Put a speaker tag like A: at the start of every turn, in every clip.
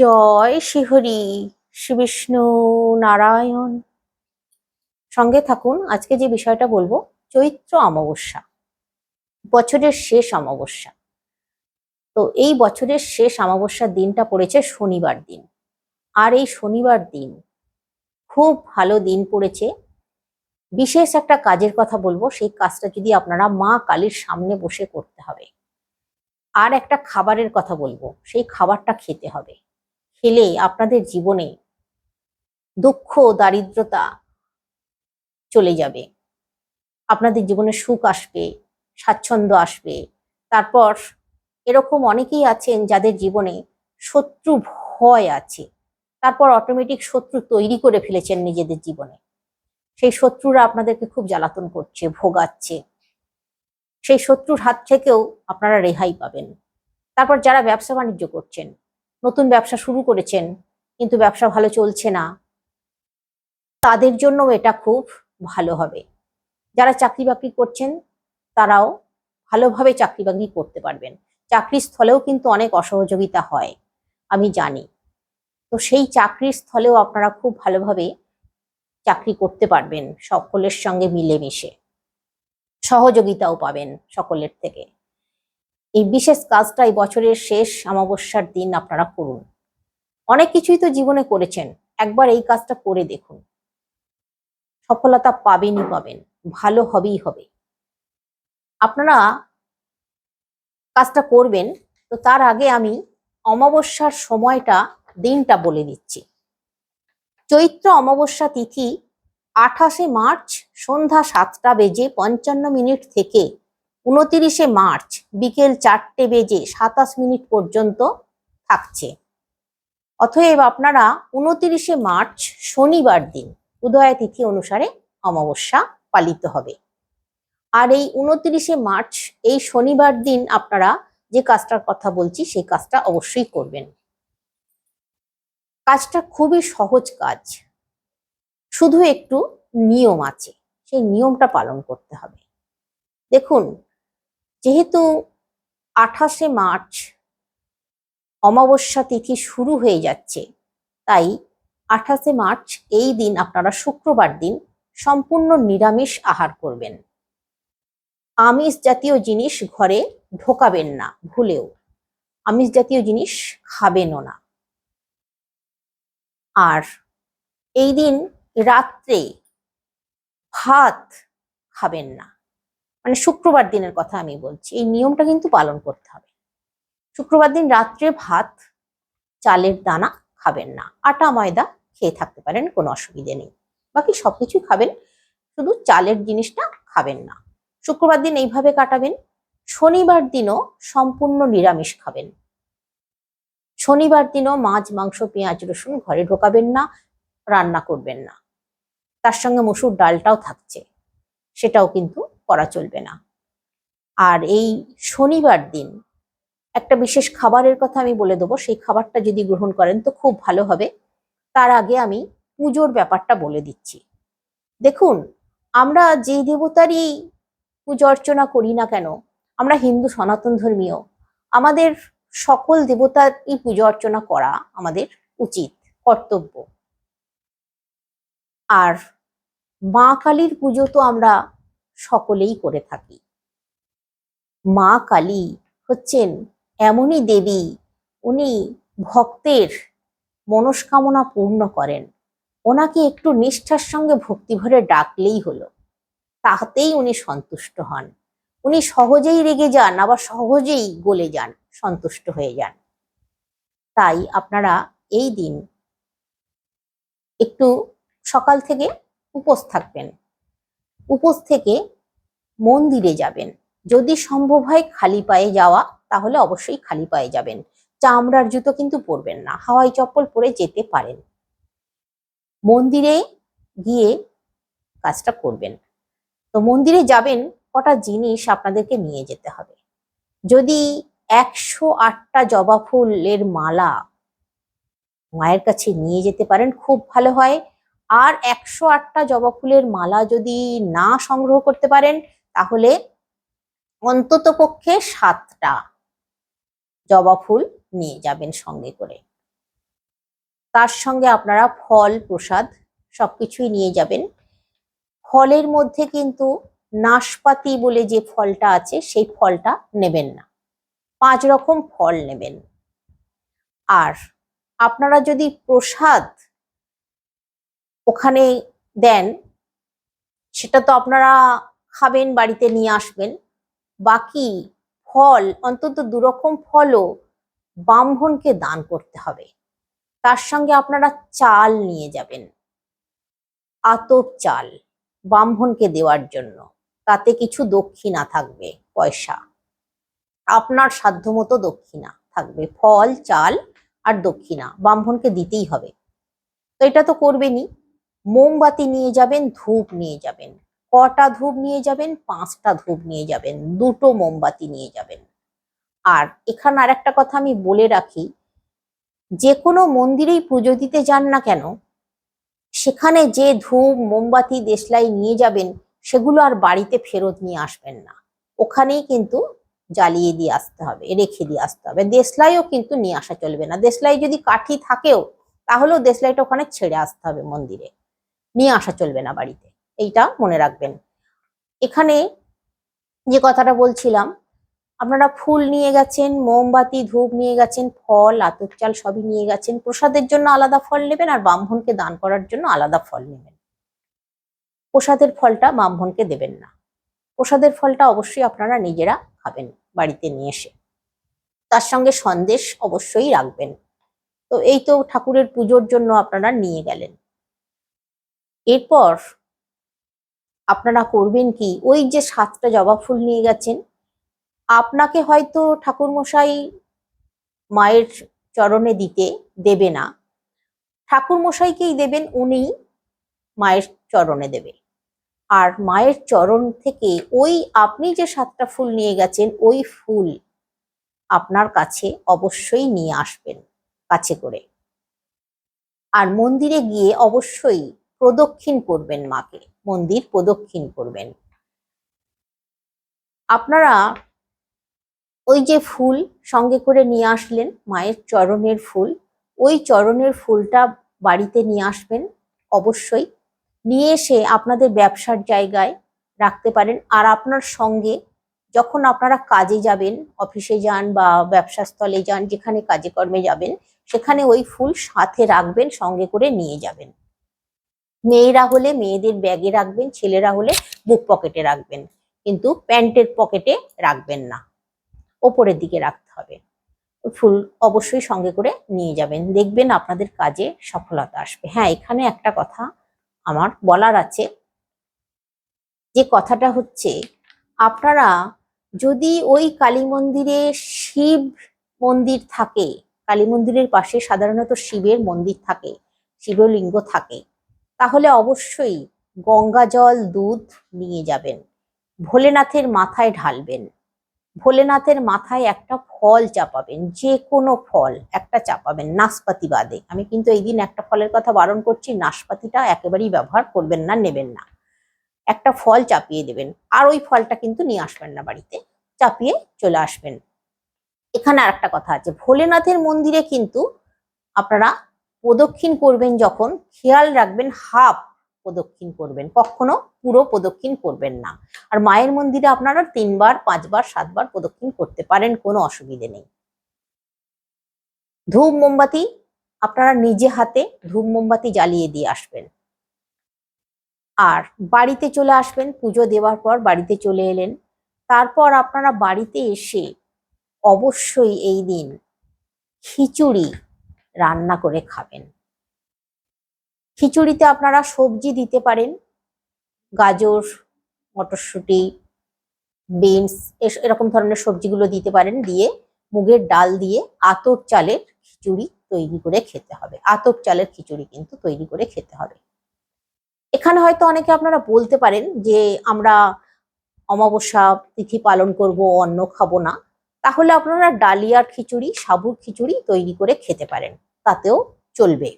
A: জয় শ্রীহরি শ্রী বিষ্ণু নারায়ণ। সঙ্গে থাকুন, আজকে যে বিষয়টা বলব, চৈত্র অমাবস্যা। বছরের শেষ অমাবস্যা। তো এই বছরের শেষ অমাবস্যার দিনটা পড়েছে শনিবার দিন। আর এই শনিবার দিন খুব ভালো দিন পড়েছে। বিশেষ একটা কাজের কথা বলব, সেই কাজটা যদি আপনারা মা কালীর সামনে বসে করতে হবে। আর একটা খাবারের কথা বলব, সেই খাবারটা খেতে হবে। খেলে আপনাদের জীবনে দুঃখ দারিদ্রতা চলে যাবে। আপনাদের জীবনে সুখ আসবে, স্বাচ্ছন্দ্য আসবে। তারপর এরকম অনেকেই আছেন যাদের জীবনে শত্রু ভয় আছে। তারপর অটোমেটিক শত্রু তৈরি করে ফেলেছেন নিজেদের জীবনে। সেই শত্রুরা আপনাদেরকে খুব জ্বালাতন করছে, ভোগাচ্ছে। সেই শত্রুর হাত থেকেও আপনারা রেহাই পাবেন। তারপর যারা ব্যবসা বাণিজ্য করছেন নতুন ব্যবসা শুরু করেছেন, কিন্তু ব্যবসা ভালো চলছে না। তাদের জন্য এটা খুব ভালো হবে। যারা চাকরি বাকরি করছেন, তারাও ভালোভাবে চাকরি বাকরি করতে পারবেন। চাকরির স্থলেও কিন্তু অনেক অসহযোগিতা হয়, আমি জানি। তো সেই চাকরির স্থলেও আপনারা খুব ভালোভাবে চাকরি করতে পারবেন, সকলের সঙ্গে মিলেমিশে। সহযোগিতাও পাবেন সকলের থেকে। এই বিশেষ কাজটা এই বছরের শেষ অমাবস্যার দিন আপনারা করুন। অনেক কিছুই তো জীবনে করেছেন, একবার এই কাজটা করে দেখুন। সফলতা পাবেনই পাবেন, ভালো হবেই হবে। আপনারা কাজটা করবেন, তো তার আগে আমি অমাবস্যার সময়টা, দিনটা বলে দিচ্ছি। চৈত্র অমাবস্যা তিথি আঠাশে মার্চ সন্ধ্যা সাতটা বেজে পঞ্চান্ন মিনিট থেকে উনতিরিশে মার্চ বিকেল চারটে বেজে সাতাশ মিনিট পর্যন্ত থাকছে। অতএব আপনারা উনতিরিশে মার্চ শনিবার দিন উদয় তিথি অনুসারে অমাবস্যা পালিত হবে। আর এই উনতিরিশে মার্চ এই শনিবার দিন আপনারা যে কাজটার কথা বলছি সেই কাজটা অবশ্যই করবেন। কাজটা খুবই সহজ কাজ। শুধু একটু নিয়ম আছে, সেই নিয়মটা পালন করতে হবে। দেখুন যেহেতু আঠাশে মার্চ অমাবস্যা তিথি শুরু হয়ে যাচ্ছে, তাই আঠাশে মার্চ এই দিন আপনারা শুক্রবার দিন সম্পূর্ণ নিরামিষ আহার করবেন। আমিষ জাতীয় জিনিস ঘরে ঢোকাবেন না, ভুলেও। আমিষ জাতীয় জিনিস খাবেনও না। আর এই দিন রাত্রে ভাত খাবেন না। মানে শুক্রবার দিনের কথা আমি বলছি, এই নিয়মটা কিন্তু পালন করতে হবে। শুক্রবার দিন রাত্রে ভাত, চালের দানা খাবেন না, আটা, ময়দা খেয়ে থাকতে পারেন, কোনো অসুবিধে নেই। বাকি সবকিছু খাবেন, শুধু চালের জিনিসটা খাবেন না। শুক্রবার দিন এইভাবে কাটাবেন, শনিবার দিনও সম্পূর্ণ নিরামিষ খাবেন। শনিবার দিনও মাছ, মাংস, পেঁয়াজ, রসুন ঘরে ঢোকাবেন না, রান্না করবেন না। তার সঙ্গে মসুর ডালটাও থাকছে, সেটাও কিন্তু করা চলবে না। আর এই শনিবার দিন একটা বিশেষ খাবারের কথা আমি বলে দেবো, সেই খাবারটা যদি গ্রহণ করেন তো খুব ভালো হবে। তার আগে আমি পুজোর ব্যাপারটা বলে দিচ্ছি। দেখুন, আমরা যে দেবতারই পুজো অর্চনা করি না কেন, আমরা হিন্দু সনাতন ধর্মীয়, আমাদের সকল দেবতারই পুজো অর্চনা করা আমাদের উচিত, কর্তব্য। আর মা কালীর পুজো তো আমরা সকলেই করে থাকি। মা কালী হচ্ছেন এমনই দেবী, উনি ভক্তের মনস্কামনা পূর্ণ করেন। ওনাকে একটু নিষ্ঠার সঙ্গে ভক্তি ভরে ডাকলেই হলো। তাতেই উনি সন্তুষ্ট হন। উনি সহজেই রেগে যান, আবার সহজেই গলে যান, সন্তুষ্ট হয়ে যান। তাই আপনারা এই দিন একটু সকাল থেকে উপোস থাকবেন। উপোস থেকে মন্দিরে যাবেন। যদি সম্ভব হয় খালি পায়ে যাওয়া, তাহলে অবশ্যই খালি পায়ে যাবেন। চামড়ার জুতো কিন্তু পরবেন না, হাওয়াই চপ্পল পরে যেতে পারেন। মন্দিরে গিয়ে কাজটা করবেন। তো মন্দিরে যাবেন, কটা জিনিস আপনাদেরকে নিয়ে যেতে হবে। যদি একশো আটটা জবা ফুলের মালা মায়ের কাছে নিয়ে যেতে পারেন, খুব ভালো হয়। আর একশো আটটা জবা ফুলের মালা যদি না সংগ্রহ করতে পারেন, তাহলে অন্তত পক্ষে সাতটা জবা ফুল নিয়ে যাবেন সঙ্গে করে। তার সঙ্গে আপনারা ফল, প্রসাদ সবকিছুই নিয়ে যাবেন। ফলের মধ্যে কিন্তু নাশপাতি বলে যে ফলটা আছে, সেই ফলটা নেবেন না। পাঁচ রকম ফল নেবেন। আর আপনারা যদি প্রসাদ ওখানে দেন। সেটা তো আপনারা খাবেন, বাড়িতে নিয়ে আসবেন। বাকি ফল, অন্তত দুরকম ফলও ব্রাহ্মণকে দান করতে হবে। তার সঙ্গে আপনারা চাল নিয়ে যাবেন। আতপ চাল ব্রাহ্মণকে দেওয়ার জন্য। তাতে কিছু দক্ষিণা থাকবে, পয়সা। আপনার সাধ্যমতো দক্ষিণা থাকবে। ফল, চাল আর দক্ষিণা ব্রাহ্মণকে দিতেই হবে। তো এটা তো করবেনই। মোমবাতি নিয়ে যাবেন, ধূপ নিয়ে যাবেন। কটা ধূপ নিয়ে যাবেন, পাঁচটা ধূপ নিয়ে যাবেন, দুটো মোমবাতি নিয়ে যাবেন। আর এখানে আর একটা কথা আমি বলে রাখি, যে কোনো মন্দিরেই পুজো দিতে যান না কেন, সেখানে যে ধূপ, মোমবাতি, দেশলাই নিয়ে যাবেন, সেগুলো আর বাড়িতে ফেরত নিয়ে আসবেন না। ওখানেই কিন্তু জ্বালিয়ে দিয়ে আসতে হবে, রেখে দিয়ে আসতে হবে। দেশলাইও কিন্তু নিয়ে আসা চলবে না। দেশলাই যদি কাঠি থাকেও, তাহলেও দেশলাইটা ওখানে ছেড়ে আসতে হবে মন্দিরে। নিয়ে আসা চলবে না বাড়িতে। এইটা মনে রাখবেন। এখানে যে কথাটা বলছিলাম, আপনারা ফুল নিয়ে গেছেন, মোমবাতি, ধূপ নিয়ে গেছেন, ফল আতপ চাল সবই নিয়ে গেছেন। প্রসাদের জন্য আলাদা ফল নেবেন আর ব্রাহ্মণকে দান করার জন্য আলাদা ফল নেবেন। প্রসাদের ফলটা ব্রাহ্মণকে দেবেন না। প্রসাদের ফলটা অবশ্যই আপনারা নিজেরা খাবেন বাড়িতে নিয়ে এসে। তার সঙ্গে সন্দেশ অবশ্যই রাখবেন। তো এই তো ঠাকুরের পুজোর জন্য আপনারা নিয়ে গেলেন। এরপর আপনারা করবেন কি? ওই যে সাতটা জবা ফুল নিয়ে গেছেন, আপনাকে হয়তো ঠাকুরমশাই মায়ের চরণে দিতে দেবে না। ঠাকুরমশাইকেই দেবেন উনি মায়ের চরণে দেবে। আর মায়ের চরণ থেকে ওই আপনি যে সাতটা ফুল নিয়ে গেছেন, ওই ফুল আপনার কাছে অবশ্যই নিয়ে আসবেন, কাছে করে। আর মন্দিরে গিয়ে অবশ্যই প্রদক্ষিণ করবেন মাকে, মন্দির প্রদক্ষিণ করবেন। আপনারা ওই যে ফুল সঙ্গে করে নিয়ে আসলেন, মায়ের চরণের ফুল, ওই চরণের ফুলটা বাড়িতে নিয়ে আসবেন অবশ্যই। নিয়ে এসে আপনাদের ব্যবসার জায়গায় রাখতে পারেন। আর আপনার সঙ্গে যখন আপনারা কাজে যাবেন, অফিসে যান বা ব্যবসা স্থলে যান, যেখানে কাজে কর্মে যাবেন, সেখানে ওই ফুল সাথে রাখবেন, সঙ্গে করে নিয়ে যাবেন। মেয়েরা হলে মেয়েদের ব্যাগে রাখবেন, ছেলেরা হলে বুক পকেটে রাখবেন। কিন্তু প্যান্টের পকেটে রাখবেন না। ওপরের দিকে রাখতে হবে। ফুল অবশ্যই সঙ্গে করে নিয়ে যাবেন। দেখবেন আপনাদের কাজে সফলতা আসবে। হ্যাঁ এখানে একটা কথা আমার বলার আছে। যে কথাটা হচ্ছে, আপনারা যদি ওই কালী মন্দিরে শিব মন্দির থাকে, কালী মন্দিরের পাশে সাধারণত শিবের মন্দির থাকে, শিবলিঙ্গ থাকে তাহলে অবশ্যই গঙ্গা জল দুধ নিয়ে যাবেন। ভোলেনাথের মাথায় ঢালবেন। ভোলেনাথের মাথায় একটা ফল চাপাবেন যে কোনো ফল একটা চাপাবেন, নাশপাতি বাদে। আমি কিন্তু এই দিন একটা ফলের কথা বারণ করছি, নাশপাতিটা একেবারেই ব্যবহার করবেন না, নেবেন না। একটা ফল চাপিয়ে দেবেন, আর ওই ফলটা কিন্তু নিয়ে আসবেন না বাড়িতে, চাপিয়ে চলে আসবেন। এখানে আর একটা কথা আছে, ভোলেনাথের মন্দিরে কিন্তু আপনারা প্রদক্ষিণ করবেন যখন, খেয়াল রাখবেন হাফ প্রদক্ষিণ করবেন, কখনো পুরো প্রদক্ষিণ করবেন না। আর মায়ের মন্দিরে আপনারা তিনবার, পাঁচবার, সাতবার প্রদক্ষিণ করতে পারেন, কোনো অসুবিধে নেই। ধূপ মোমবাতি আপনারা নিজে হাতে ধূপ মোমবাতি জ্বালিয়ে দিয়ে আসবেন। আর বাড়িতে চলে আসবেন, পুজো দেওয়ার পর বাড়িতে চলে এলেন। তারপর আপনারা বাড়িতে এসে অবশ্যই এই দিন খিচুড়ি রান্না করে খাবেন। খিচুড়িতে আপনারা সবজি দিতে পারেন। গাজর, মটরশুঁটি, বিনস এরকম ধরনের সবজিগুলো দিতে পারেন। দিয়ে মুগের ডাল দিয়ে আতপ চালের খিচুড়ি তৈরি করে খেতে হবে। আতপ চালের খিচুড়ি কিন্তু তৈরি করে খেতে হবে। এখানে হয়তো অনেকে আপনারা বলতে পারেন যে, আমরা অমাবস্যা তিথি পালন করব, অন্ন খাব না। তাহলে আপনারা ডালিয়ার খিচুড়ি, সাবুর খিচুড়ি তৈরি করে খেতে পারেন। তাতেও চলবে।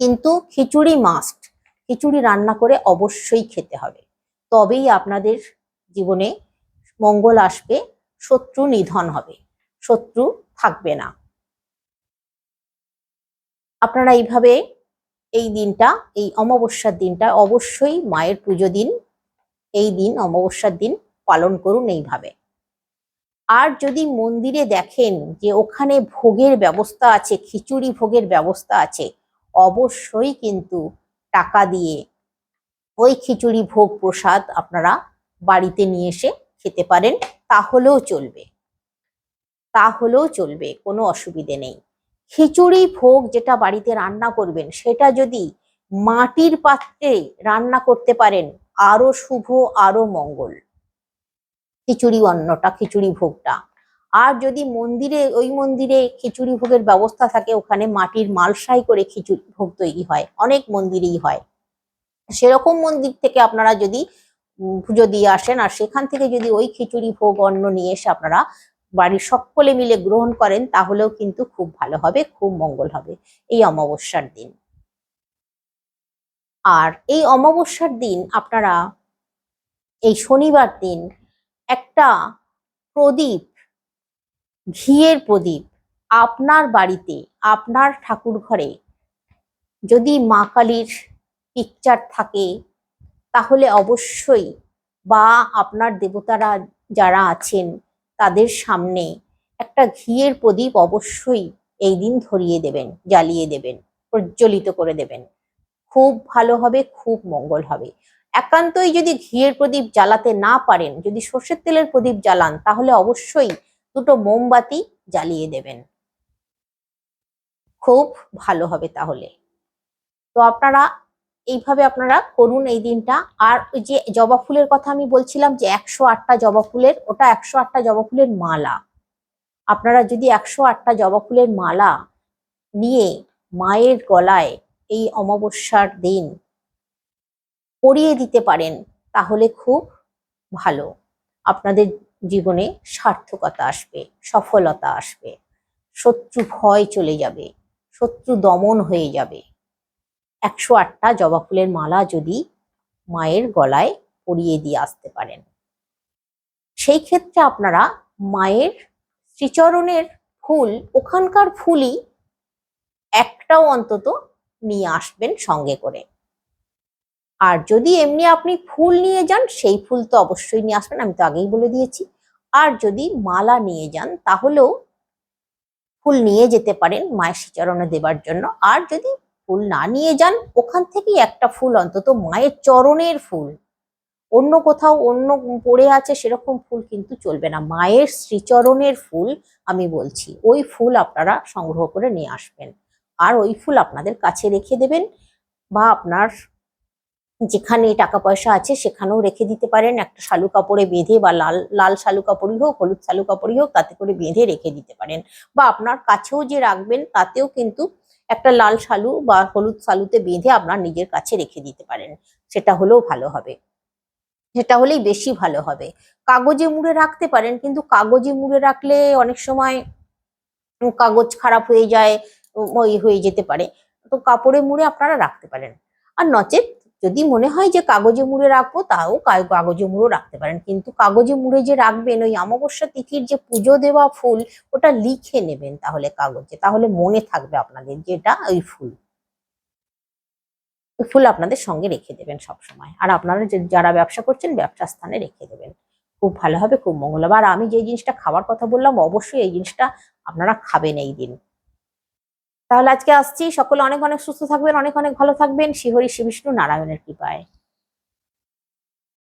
A: কিন্তু খিচুড়ি মাস্ট খিচুড়ি রান্না করে অবশ্যই খেতে হবে। তবেই আপনাদের জীবনে মঙ্গল আসবে, শত্রু নিধন হবে, শত্রু থাকবে না। আপনারা এইভাবে এই দিনটা, এই অমাবস্যার দিনটা অবশ্যই মায়ের পুজো দিন, এই দিন অমাবস্যার দিন পালন করুন এইভাবে। আর যদি মন্দিরে দেখেন যে ওখানে ভোগের ব্যবস্থা আছে, খিচুড়ি ভোগের ব্যবস্থা আছে, অবশ্যই কিন্তু টাকা দিয়ে ওই খিচুড়ি ভোগ প্রসাদ আপনারা বাড়িতে নিয়ে এসে খেতে পারেন। তাহলেও চলবে। তাহলেও চলবে, কোনো অসুবিধে নেই। খিচুড়ি ভোগ যেটা বাড়িতে রান্না করবেন, সেটা যদি মাটির পাত্রে রান্না করতে পারেন, আরও শুভ, আরও মঙ্গল। খিচুড়ি অন্নটা, খিচুড়ি ভোগটা। আর যদি মন্দিরে, ওই মন্দিরে খিচুড়ি ভোগের ব্যবস্থা থাকে, ওখানে মাটির মালসাই করে খিচুড়ি ভোগ তৈরি হয়। অনেক মন্দিরেই হয়। সেরকম মন্দির থেকে আপনারা যদি পুজো দিয়ে আসেন, আর সেখান থেকে যদি ওই খিচুড়ি ভোগ, অন্ন নিয়ে এসে আপনারা বাড়ির সকলে মিলে গ্রহণ করেন, তাহলেও কিন্তু খুব ভালো হবে, খুব মঙ্গল হবে। এই অমাবস্যার দিন। আর এই অমাবস্যার দিন আপনারা, এই শনিবার দিন একটা প্রদীপ, ঘিয়ের প্রদীপ আপনার বাড়িতে, আপনার ঠাকুর ঘরে। যদি মা কালীর পিকচার থাকে, তাহলে অবশ্যই বা আপনার দেবতারা যারা আছেন, তাদের সামনে একটা ঘিয়ের প্রদীপ অবশ্যই এই দিন ধরিয়ে দেবেন, জ্বালিয়ে দেবেন, প্রজ্বলিত করে দেবেন। খুব ভালো হবে, খুব মঙ্গল হবে। একান্তই যদি ঘিয়ের প্রদীপ জ্বালাতে না পারেন, যদি সর্ষের তেলের প্রদীপ জ্বালান, তাহলে অবশ্যই দুটো মোমবাতি জ্বালিয়ে দেবেন। খুব ভালো হবে তাহলে। তো আপনারা এইভাবে আপনারা করুন এই দিনটা। আর ওই যে জবা ফুলের কথা আমি বলছিলাম যে একশো আটটা জবা ফুলের, ওটা একশো আটটা জবা ফুলের মালা। আপনারা যদি একশো আটটা জবা ফুলের মালা নিয়ে মায়ের গলায় এই অমাবস্যার দিন পরিয়ে দিতে পারেন, তাহলে খুব ভালো। আপনাদের জীবনে সার্থকতা আসবে, সফলতা আসবে, শত্রু ভয় চলে যাবে, শত্রু দমন হয়ে যাবে। একশো আটটা জবা ফুলের মালা যদি মায়ের গলায় পরিয়ে দিয়ে আসতে পারেন। সেই ক্ষেত্রে আপনারা মায়ের শ্রীচরণের ফুল, ওখানকার ফুলই একটাও অন্তত নিয়ে আসবেন সঙ্গে করে। আর যদি এমনি আপনি ফুল নিয়ে যান, সেই ফুল তো অবশ্যই নিয়ে আসবেন, আমি তো আগেই বলে দিয়েছি। আর যদি মালা নিয়ে যান, তাহলেও ফুল নিয়ে যেতে পারেন মায়ের শ্রীচরণে দেবার জন্য। আর যদি ফুল না নিয়ে যান, ওখান থেকেই একটা ফুল, অন্তত মায়ের চরণের ফুল। অন্য কোথাও অন্য পড়ে আছে, সেরকম ফুল কিন্তু চলবে না। মায়ের শ্রীচরণের ফুল, আমি বলছি, ওই ফুল আপনারা সংগ্রহ করে নিয়ে আসবেন। আর ওই ফুল আপনাদের কাছে রেখে দেবেন বা আপনার যেখানে টাকা পয়সা আছে সেখানেও রেখে দিতে পারেন। একটা শালু কাপড়ে বেঁধে বা লাল লাল শালু কাপড়ই হোক, হলুদ শালু কাপড়ই হোক, তাতে করে বেঁধে রেখে দিতে পারেন। বা আপনার কাছেও যে রাখবেন, তাতেও কিন্তু একটা লাল শালু বা হলুদ শালুতে বেঁধে আপনার নিজের কাছে রেখে দিতে পারেন। সেটা হলেও ভালো হবে। সেটা হলেই বেশি ভালো হবে। কাগজে মুড়ে রাখতে পারেন, কিন্তু কাগজে মুড়ে রাখলে অনেক সময় কাগজ খারাপ হয়ে যায়, ওই হয়ে যেতে পারে। তো কাপড়ে মুড়ে আপনারা রাখতে পারেন। আর নচেত যদি মনে হয় যে কাগজে মুড়ে রাখব, তাও কাগজে মুড়ো রাখতে পারেন। কিন্তু কাগজে মুড়ে যে রাখবেন, ওই অমাবস্যা তিথির যে পুজো দেওয়া ফুল, ওটা লিখে নেবেন তাহলে কাগজে। তাহলে মনে থাকবে আপনাদের যেটা ওই ফুল। ফুল আপনাদের সঙ্গে রেখে দেবেন সব সময় আর আপনারা যে- যারা ব্যবসা করছেন, ব্যবসা স্থানে রেখে দেবেন। খুব ভালো হবে, খুব মঙ্গল হবে। আর আমি যে জিনিসটা খাওয়ার কথা বললাম, অবশ্যই এই জিনিসটা আপনারা খাবেন এই দিন। তাহলে আজকে আসছি। সকলে অনেক অনেক সুস্থ থাকবেন, অনেক অনেক ভালো থাকবেন। শ্রীহরি শ্রী বিষ্ণু নারায়ণের কৃপায়।